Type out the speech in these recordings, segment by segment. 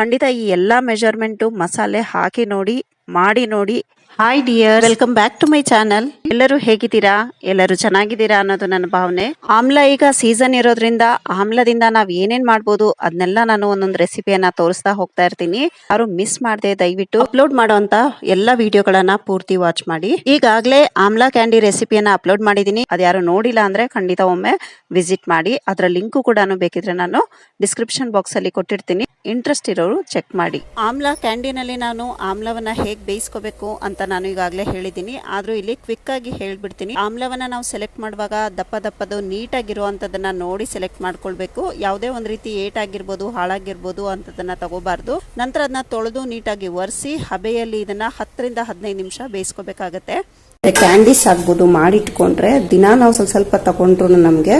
ಖಂಡಿತ ಈ ಎಲ್ಲಾ ಮೆಜರ್ಮೆಂಟು ಮಸಾಲೆ ಹಾಕಿ ನೋಡಿ ಮಾಡಿ ನೋಡಿ hi dear welcome back to my channel ಎಲ್ಲರೂ ಹೇಗಿದ್ದೀರಾ? ಎಲ್ಲರೂ ಚೆನ್ನಾಗಿದ್ದೀರಾ ಅನ್ನೋದು ನನ್ನ ಭಾವನೆ. ಆಮ್ಲ ಈಗ ಸೀಸನ್ ಇರೋದ್ರಿಂದ ಆಮ್ಲದಿಂದ ನಾವ್ ಏನೇನ್ ಮಾಡ್ಬೋದು ಅದನ್ನೆಲ್ಲ ನಾನು ಒಂದೊಂದು ರೆಸಿಪಿಯನ್ನ ತೋರಿಸ್ತಾ ಹೋಗ್ತಾ ಇರ್ತೀನಿ. ಯಾರು ಮಿಸ್ ಮಾಡದೆ ದಯವಿಟ್ಟು ಅಪ್ಲೋಡ್ ಮಾಡುವಂತ ಎಲ್ಲ ವಿಡಿಯೋಗಳನ್ನ ಪೂರ್ತಿ ವಾಚ್ ಮಾಡಿ. ಈಗಾಗಲೇ ಆಮ್ಲ ಕ್ಯಾಂಡಿ ರೆಸಿಪಿಯನ್ನ ಅಪ್ಲೋಡ್ ಮಾಡಿದೀನಿ ಅದ್ಯಾರು ನೋಡಿಲ್ಲ ಅಂದ್ರೆ ಖಂಡಿತ ಒಮ್ಮೆ ವಿಸಿಟ್ ಮಾಡಿ. ಅದರ ಲಿಂಕು ಕೂಡ ಬೇಕಿದ್ರೆ ನಾನು ಡಿಸ್ಕ್ರಿಪ್ಷನ್ ಬಾಕ್ಸ್ ಅಲ್ಲಿ ಕೊಟ್ಟಿರ್ತೀನಿ. ಇಂಟ್ರೆಸ್ಟ್ ಇರೋರು ಚೆಕ್ ಮಾಡಿ. ಆಮ್ಲ ಕ್ಯಾಂಡಿನಲ್ಲಿ ನಾನು ಆಮ್ಲವನ್ನ ಹೇಗ್ ಬೇಯಿಸ್ಕೋಬೇಕು ಅಂತ ನಾನು ಈಗಾಗಲೇ ಹೇಳಿದ್ದೀನಿ. ಆದರೂ ಇಲ್ಲಿ ಕ್ವಿಕ್ ಆಗಿ ಹೇಳಿಬಿಡ್ತೀನಿ. ಆಮ್ಲವನ್ನ ನಾವು ಸೆಲೆಕ್ಟ್ ಮಾಡುವಾಗ ದಪ್ಪ ದಪ್ಪದು ನೀಟಾಗಿರುವಂಥದ್ದನ್ನು ನೋಡಿ ಸೆಲೆಕ್ಟ್ ಮಾಡ್ಕೊಳ್ಬೇಕು. ಯಾವುದೇ ಒಂದು ರೀತಿ ಏಟ್ ಆಗಿರ್ಬೋದು ಹಾಳಾಗಿರ್ಬೋದು ಅಂಥದ್ದನ್ನು ತಗೋಬಾರ್ದು. ನಂತರ ಅದನ್ನ ತೊಳೆದು ನೀಟಾಗಿ ಒರೆಸಿ ಹಬೆಯಲ್ಲಿ ಇದನ್ನ ಹತ್ತರಿಂದ ಹದಿನೈದು ನಿಮಿಷ ಬೇಯಿಸ್ಕೋಬೇಕಾಗತ್ತೆ. ಕ್ಯಾಂಡೀಸ್ ಆಗ್ಬೋದು ಮಾಡಿಟ್ಕೊಂಡ್ರೆ ದಿನ ನಾವು ಸ್ವಲ್ಪ ಸ್ವಲ್ಪ ತಗೊಂಡ್ರು ನಮಗೆ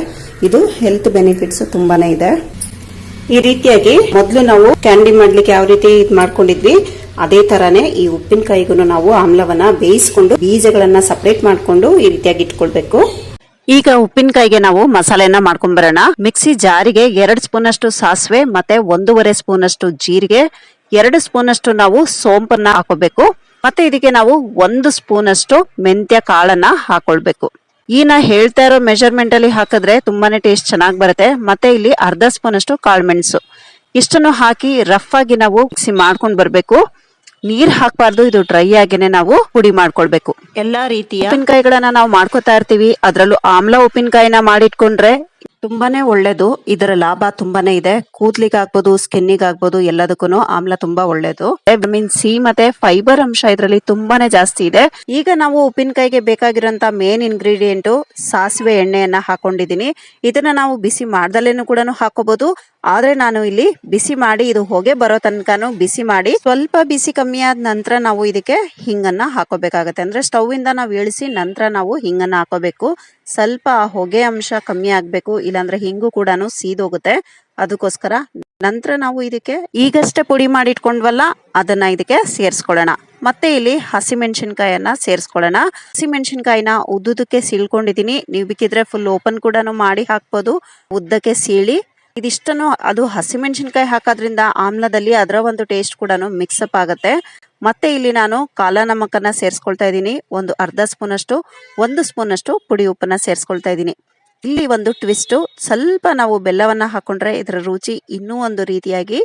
ಇದು ಹೆಲ್ತ್ ಬೆನಿಫಿಟ್ಸ್ ತುಂಬಾನೇ ಇದೆ. ಈ ರೀತಿಯಾಗಿ ಮೊದಲು ನಾವು ಕ್ಯಾಂಡಿ ಮಾಡ್ಲಿಕ್ಕೆ ಯಾವ ರೀತಿ ಇದು ಮಾಡ್ಕೊಂಡಿದ್ವಿ? ಅದೇ ತರಾನೇ ಈ ಉಪ್ಪಿನಕಾಯಿಗೂ ನಾವು ಆಮ್ಲವನ್ನ ಬೇಯಿಸ್ಕೊಂಡು ಬೀಜಗಳನ್ನ ಸಪರೇಟ್ ಮಾಡ್ಕೊಂಡು ಈ ರೀತಿಯಾಗಿ ಇಟ್ಕೊಳ್ಬೇಕು. ಈಗ ಉಪ್ಪಿನಕಾಯಿಗೆ ನಾವು ಮಸಾಲೆನ ಮಾಡ್ಕೊಂಡ್ ಬರೋಣ. ಮಿಕ್ಸಿ ಜಾರಿಗೆ ಎರಡು ಸ್ಪೂನ್ ಅಷ್ಟು ಸಾಸಿವೆ, ಮತ್ತೆ ಒಂದೂವರೆ ಸ್ಪೂನ್ ಅಷ್ಟು ಜೀರಿಗೆ, ಎರಡು ಸ್ಪೂನ್ ಅಷ್ಟು ನಾವು ಸೋಂಪನ್ನ ಹಾಕೋಬೇಕು. ಮತ್ತೆ ಇದಕ್ಕೆ ನಾವು ಒಂದು ಸ್ಪೂನ್ ಅಷ್ಟು ಮೆಂತ್ಯ ಕಾಳನ್ನ ಹಾಕೊಳ್ಬೇಕು. ಈ ನಾ ಹೇಳ್ತಾ ಇರೋ ಮೆಜರ್ಮೆಂಟ್ ಅಲ್ಲಿ ಹಾಕಿದ್ರೆ ತುಂಬಾನೇ ಟೇಸ್ಟ್ ಚೆನ್ನಾಗಿ ಬರುತ್ತೆ. ಮತ್ತೆ ಇಲ್ಲಿ ಅರ್ಧ ಸ್ಪೂನ್ ಅಷ್ಟು ಕಾಳುಮೆಣಸು ಇಷ್ಟನ್ನು ಹಾಕಿ ರಫ್ ಆಗಿ ನಾವು ಮಿಕ್ಸಿ ಮಾಡ್ಕೊಂಡ್ ಬರ್ಬೇಕು. ನೀರ್ ಹಾಕ್ಬಾರ್ದು ಇದು ಡ್ರೈ ಆಗಿನೇ ನಾವು ಪುಡಿ ಮಾಡ್ಕೊಳ್ಬೇಕು. ಎಲ್ಲಾ ರೀತಿಯ ಉಪ್ಪಿನಕಾಯಿಗಳನ್ನ ನಾವು ಮಾಡ್ಕೋತಾ ಇರ್ತೀವಿ. ಅದ್ರಲ್ಲೂ ಆಮ್ಲ ಉಪ್ಪಿನಕಾಯಿನ ಮಾಡಿಟ್ಕೊಂಡ್ರೆ ತುಂಬಾನೇ ಒಳ್ಳೇದು. ಇದರ ಲಾಭ ತುಂಬಾನೇ ಇದೆ. ಕೂದ್ಲಿಗೆ ಆಗ್ಬೋದು ಸ್ಕಿನ್ನಿಗ್ ಆಗ್ಬೋದು ಎಲ್ಲದಕ್ಕೂ ಆಮ್ಲ ತುಂಬಾ ಒಳ್ಳೇದು. ವಿಟಮಿನ್ ಸಿ ಮತ್ತೆ ಫೈಬರ್ ಅಂಶ ಇದರಲ್ಲಿ ತುಂಬಾನೇ ಜಾಸ್ತಿ ಇದೆ. ಈಗ ನಾವು ಉಪ್ಪಿನಕಾಯಿಗೆ ಬೇಕಾಗಿರೋಂತ ಮೇನ್ ಇಂಗ್ರೀಡಿಯೆಂಟ್ ಸಾಸಿವೆ ಎಣ್ಣೆಯನ್ನ ಹಾಕೊಂಡಿದೀನಿ ಇದನ್ನ ನಾವು ಬಿಸಿ ಮಾಡ್ದಲ್ಲೇನು ಕೂಡ ಹಾಕೋಬಹುದು ಆದ್ರೆ ನಾನು ಇಲ್ಲಿ ಬಿಸಿ ಮಾಡಿ ಇದು ಹೋಗೆ ಬರೋ ತನಕನು ಬಿಸಿ ಮಾಡಿ ಸ್ವಲ್ಪ ಬಿಸಿ ಕಮ್ಮಿ ಆದ ನಂತರ ನಾವು ಇದಕ್ಕೆ ಹಿಂಗನ್ನ ಹಾಕೋಬೇಕಾಗತ್ತೆ. ಅಂದ್ರೆ ಸ್ಟವ್ ಇಂದ ನಾವು ಇಳಿಸಿ ನಂತರ ನಾವು ಹಿಂಗನ್ನ ಹಾಕೋಬೇಕು. ಸ್ವಲ್ಪ ಹೊಗೆ ಅಂಶ ಕಮ್ಮಿ ಆಗ್ಬೇಕು, ಇಲ್ಲಾಂದ್ರೆ ಹಿಂಗು ಕೂಡ ಸೀದೋಗುತ್ತೆ. ಅದಕ್ಕೋಸ್ಕರ ನಂತರ ನಾವು ಇದಕ್ಕೆ ಈಗಷ್ಟೇ ಪುಡಿ ಮಾಡಿಟ್ಕೊಂಡ್ವಲ್ಲ, ಅದನ್ನ ಇದಕ್ಕೆ ಸೇರಿಸ್ಕೊಳ್ಳೋಣ. ಮತ್ತೆ ಇಲ್ಲಿ ಹಸಿಮೆಣಸಿನ್ಕಾಯನ್ನ ಸೇರಿಸ್ಕೊಳ್ಳೋಣ. ಹಸಿಮೆಣಸಿನ್ಕಾಯಿನ ಉದ್ದುದಕ್ಕೆ ಸೀಳ್ಕೊಂಡಿದ್ದೀನಿ. ನೀವು ಬೇಕಿದ್ರೆ ಫುಲ್ ಓಪನ್ ಕೂಡ ಮಾಡಿ ಹಾಕ್ಬೋದು. ಉದ್ದಕ್ಕೆ ಸೀಳಿ ಇದಿಷ್ಟನ್ನು ಅದು ಹಸಿಮೆಣಸಿನ್ಕಾಯಿ ಹಾಕೋದ್ರಿಂದ ಆಮ್ಲದಲ್ಲಿ ಅದರ ಒಂದು ಟೇಸ್ಟ್ ಕೂಡ ಮಿಕ್ಸ್ ಅಪ್ ಆಗುತ್ತೆ. ಮತ್ತೆ ಇಲ್ಲಿ ನಾನು ಕಾಲ ನಮಕನ್ನ ಸೇರಿಸ್ಕೊಳ್ತಾ ಇದ್ದೀನಿ. ಒಂದು ಅರ್ಧ ಸ್ಪೂನ್ ಅಷ್ಟು ಒಂದು ಸ್ಪೂನ್ ಅಷ್ಟು ಪುಡಿ ಉಪ್ಪನ್ನ ಸೇರಿಸ್ಕೊಳ್ತಾ ಇದ್ದೀನಿ. ಇಲ್ಲಿ ಒಂದು ಟ್ವಿಸ್ಟು ಸ್ವಲ್ಪ ನಾವು ಬೆಲ್ಲವನ್ನ ಹಾಕೊಂಡ್ರೆ ಇದರ ರುಚಿ ಇನ್ನೂ ಒಂದು ರೀತಿಯಾಗಿ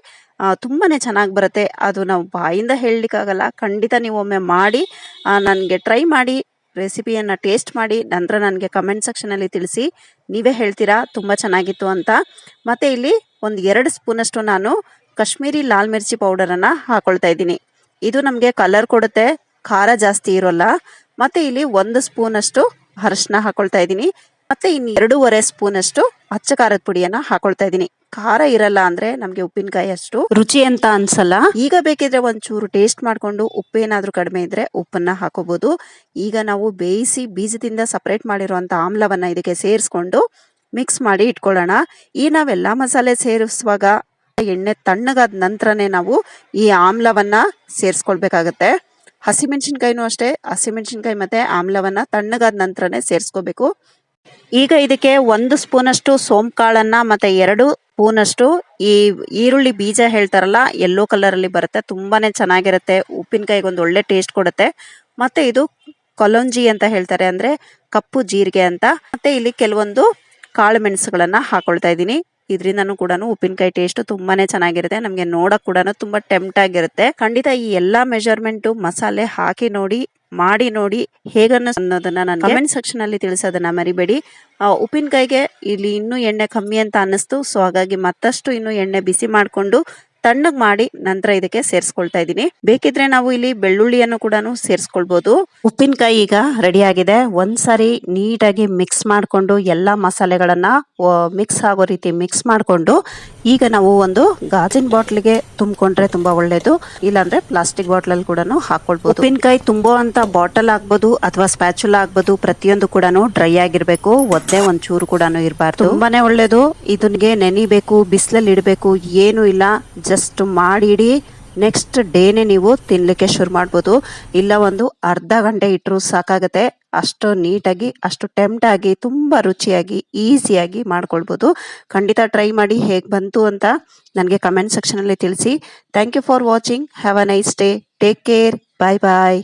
ತುಂಬಾ ಚೆನ್ನಾಗಿ ಬರುತ್ತೆ. ಅದು ನಾವು ಬಾಯಿಂದ ಹೇಳಲಿಕ್ಕಾಗಲ್ಲ. ಖಂಡಿತ ನೀವು ಒಮ್ಮೆ ಮಾಡಿ ನನಗೆ ಟ್ರೈ ಮಾಡಿ. ರೆಸಿಪಿಯನ್ನ ಟೇಸ್ಟ್ ಮಾಡಿ ನಂತರ ನನಗೆ ಕಮೆಂಟ್ ಸೆಕ್ಷನಲ್ಲಿ ತಿಳಿಸಿ. ನೀವೇ ಹೇಳ್ತೀರಾ? ತುಂಬ ಚೆನ್ನಾಗಿತ್ತು ಅಂತ. ಮತ್ತು ಇಲ್ಲಿ ಒಂದು ಎರಡು ಸ್ಪೂನಷ್ಟು ನಾನು ಕಾಶ್ಮೀರಿ ಲಾಲ್ ಮಿರ್ಚಿ ಪೌಡರನ್ನು ಹಾಕೊಳ್ತಾ ಇದ್ದೀನಿ. ಇದು ನಮಗೆ ಕಲರ್ ಕೊಡುತ್ತೆ, ಖಾರ ಜಾಸ್ತಿ ಇರೋಲ್ಲ. ಮತ್ತು ಇಲ್ಲಿ ಒಂದು ಸ್ಪೂನಷ್ಟು ಅರಶಿನ ಹಾಕೊಳ್ತಾ ಇದ್ದೀನಿ. ಮತ್ತು ಇನ್ನು ಎರಡೂವರೆ ಸ್ಪೂನಷ್ಟು ಅಚ್ಚ ಖಾರದ ಪುಡಿಯನ್ನು ಹಾಕೊಳ್ತಾ ಇದ್ದೀನಿ. ಖಾರ ಇರಲ್ಲ ಅಂದ್ರೆ ನಮ್ಗೆ ಉಪ್ಪಿನಕಾಯಿ ಅಷ್ಟು ರುಚಿ ಅಂತ ಅನ್ಸಲ್ಲ. ಈಗ ಬೇಕಿದ್ರೆ ಒಂಚೂರು ಟೇಸ್ಟ್ ಮಾಡ್ಕೊಂಡು ಉಪ್ಪೇನಾದ್ರೂ ಕಡಿಮೆ ಇದ್ರೆ ಉಪ್ಪನ್ನ ಹಾಕೋಬಹುದು ಈಗ ನಾವು ಬೇಯಿಸಿ ಬೀಜದಿಂದ ಸಪರೇಟ್ ಮಾಡಿರುವಂತ ಆಮ್ಲವನ್ನ ಇದಕ್ಕೆ ಸೇರಿಸ್ಕೊಂಡು ಮಿಕ್ಸ್ ಮಾಡಿ ಇಟ್ಕೊಳ್ಳೋಣ. ಈ ನಾವೆಲ್ಲ ಮಸಾಲೆ ಸೇರಿಸುವಾಗ ಎಣ್ಣೆ ತಣ್ಣಗಾದ ನಂತರನೇ ನಾವು ಈ ಆಮ್ಲವನ್ನ ಸೇರಿಸ್ಕೊಳ್ಬೇಕಾಗತ್ತೆ. ಹಸಿಮೆಣಸಿನ್ಕಾಯಿನೂ ಅಷ್ಟೇ. ಹಸಿಮೆಣಸಿನ್ಕಾಯಿ ಮತ್ತೆ ಆಮ್ಲವನ್ನ ತಣ್ಣಗಾದ ನಂತರನೇ ಸೇರಿಸ್ಕೋಬೇಕು. ಈಗ ಇದಕ್ಕೆ ಒಂದು ಸ್ಪೂನ್ ಅಷ್ಟು ಮತ್ತು ಕಾಳನ್ನ ಮತ್ತೆ ಎರಡು ಸ್ಪೂನ್ ಅಷ್ಟು ಈ ಈರುಳ್ಳಿ ಬೀಜ ಹೇಳ್ತಾರಲ್ಲ ಯೆಲ್ಲೋ ಕಲರ್ ಅಲ್ಲಿ ಬರುತ್ತೆ. ತುಂಬಾನೇ ಚೆನ್ನಾಗಿರುತ್ತೆ. ಉಪ್ಪಿನಕಾಯಿಗೆ ಒಂದು ಒಳ್ಳೆ ಟೇಸ್ಟ್ ಕೊಡುತ್ತೆ. ಮತ್ತೆ ಇದು ಕೊಲೊಂಜಿ ಅಂತ ಹೇಳ್ತಾರೆ ಅಂದ್ರೆ ಕಪ್ಪು ಜೀರಿಗೆ ಅಂತ. ಮತ್ತೆ ಇಲ್ಲಿ ಕೆಲವೊಂದು ಕಾಳು ಮೆಣಸುಗಳನ್ನು ಹಾಕೊಳ್ತಾ ಇದ್ದೀನಿ. ಇದರಿಂದನೂ ಕೂಡ ಉಪ್ಪಿನಕಾಯಿ ಟೇಸ್ಟ್ ತುಂಬಾನೇ ಚೆನ್ನಾಗಿರುತ್ತೆ. ನಮಗೆ ನೋಡಕ್ ಕೂಡ ತುಂಬಾ ಟೆಂಪ್ಟ್ ಆಗಿರುತ್ತೆ. ಖಂಡಿತ ಈ ಎಲ್ಲಾ ಮೆಜರ್ಮೆಂಟ್ ಮಸಾಲೆ ಹಾಕಿ ನೋಡಿ, ಮಾಡಿ ನೋಡಿ ಹೇಗನ್ನ ಅನ್ನೋದನ್ನ ನಾನು ಕಮೆಂಟ್ ಸೆಕ್ಷನ್ ಅಲ್ಲಿ ತಿಳಿಸೋದನ್ನ ಮರಿಬೇಡಿ. ಉಪ್ಪಿನಕಾಯಿಗೆ ಇಲ್ಲಿ ಇನ್ನೂ ಎಣ್ಣೆ ಕಮ್ಮಿ ಅಂತ ಅನ್ನಿಸ್ತು. ಸೊ ಹಾಗಾಗಿ ಮತ್ತಷ್ಟು ಇನ್ನು ಎಣ್ಣೆ ಬಿಸಿ ಮಾಡಿಕೊಂಡು ತಣ್ಣಗ್ ಮಾಡಿ ನಂತರ ಇದಕ್ಕೆ ಸೇರಿಸ್ಕೊಳ್ತಾ ಇದ್ದೀನಿ. ಬೇಕಿದ್ರೆ ನಾವು ಇಲ್ಲಿ ಬೆಳ್ಳುಳ್ಳಿಯನ್ನು ಕೂಡ ಸೇರಿಸ್ಕೊಳ್ಬಹುದು ಉಪ್ಪಿನಕಾಯಿ ಈಗ ರೆಡಿ ಆಗಿದೆ. ಒಂದ್ಸರಿ ನೀಟಾಗಿ ಮಿಕ್ಸ್ ಮಾಡಿಕೊಂಡು ಎಲ್ಲಾ ಮಸಾಲೆಗಳನ್ನ ಮಿಕ್ಸ್ ಆಗೋ ರೀತಿ ಮಿಕ್ಸ್ ಮಾಡಿಕೊಂಡು ಈಗ ನಾವು ಒಂದು ಗಾಜಿನ ಬಾಟ್ಲಿಗೆ ತುಂಬಿಕೊಂಡ್ರೆ ತುಂಬಾ ಒಳ್ಳೇದು. ಇಲ್ಲಾಂದ್ರೆ ಪ್ಲಾಸ್ಟಿಕ್ ಬಾಟ್ಲ್ ಅಲ್ಲಿ ಕೂಡ ಹಾಕೊಳ್ಬಹುದು ಉಪ್ಪಿನಕಾಯಿ ತುಂಬೋ ಅಂತ ಬಾಟಲ್ ಆಗ್ಬೋದು ಅಥವಾ ಸ್ಪ್ಯಾಚುಲಾ ಆಗ್ಬೋದು, ಪ್ರತಿಯೊಂದು ಕೂಡ ಡ್ರೈ ಆಗಿರ್ಬೇಕು, ಒದ್ದೆ ಚೂರು ಕೂಡ ಇರಬಾರ್ದು. ತುಂಬಾನೇ ಒಳ್ಳೇದು. ಇದನ್ಗೆ ನೆನಿಬೇಕು ಬಿಸಿಲಲ್ಲಿ ಇಡಬೇಕು, ಏನು ಇಲ್ಲ. ಜಸ್ಟ್ ಮಾಡಿಡಿ ನೆಕ್ಸ್ಟ್ ಡೇನೆ ನೀವು ತಿನ್ಲಿಕ್ಕೆ ಶುರು ಮಾಡ್ಬೋದು. ಇಲ್ಲ ಒಂದು ಅರ್ಧ ಗಂಟೆ ಇಟ್ಟರು ಸಾಕಾಗತ್ತೆ. ಅಷ್ಟು ನೀಟಾಗಿ, ಅಷ್ಟು ಟೆಂಪ್ಟ್ ಆಗಿ ತುಂಬ ರುಚಿಯಾಗಿ, ಈಸಿಯಾಗಿ ಮಾಡ್ಕೊಳ್ಬೋದು. ಖಂಡಿತ ಟ್ರೈ ಮಾಡಿ ಹೇಗೆ ಬಂತು ಅಂತ ನನಗೆ ಕಮೆಂಟ್ ಸೆಕ್ಷನಲ್ಲಿ ತಿಳಿಸಿ. Thank you for watching. Have a nice day. Take care. Bye bye.